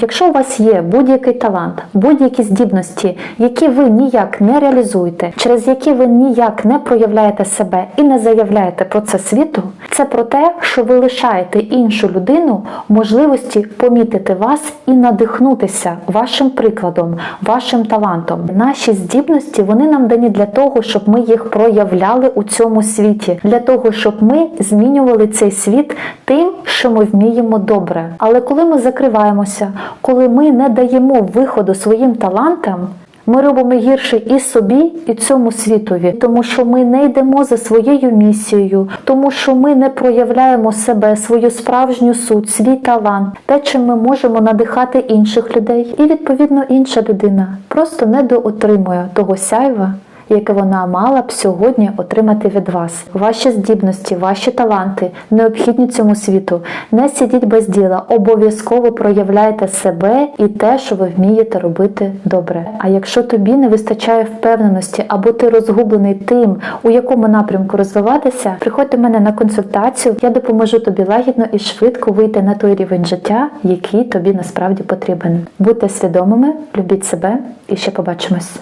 Якщо у вас є будь-який талант, будь-які здібності, які ви ніяк не реалізуєте, через які ви ніяк не проявляєте себе і не заявляєте про це світу, це про те, що ви лишаєте іншу людину можливості помітити вас і надихнутися вашим прикладом, вашим талантом. Наші здібності вони нам дані для того, щоб ми їх проявляли у цьому світі, для того, щоб ми змінювали цей світ тим, що ми вміємо добре. Але коли ми закриваємося, коли ми не даємо виходу своїм талантам. Ми робимо гірше і собі, і цьому світові, тому що ми не йдемо за своєю місією, тому що ми не проявляємо себе, свою справжню суть, свій талант, те, чим ми можемо надихати інших людей. І відповідно інша людина просто недоотримує того сяйва, яке вона мала б сьогодні отримати від вас. Ваші здібності, ваші таланти необхідні цьому світу. Не сидіть без діла, обов'язково проявляйте себе і те, що ви вмієте робити добре. А якщо тобі не вистачає впевненості або ти розгублений тим, у якому напрямку розвиватися, приходь до мене на консультацію. Я допоможу тобі лагідно і швидко вийти на той рівень життя, який тобі насправді потрібен. Будьте свідомими, любіть себе і ще побачимось.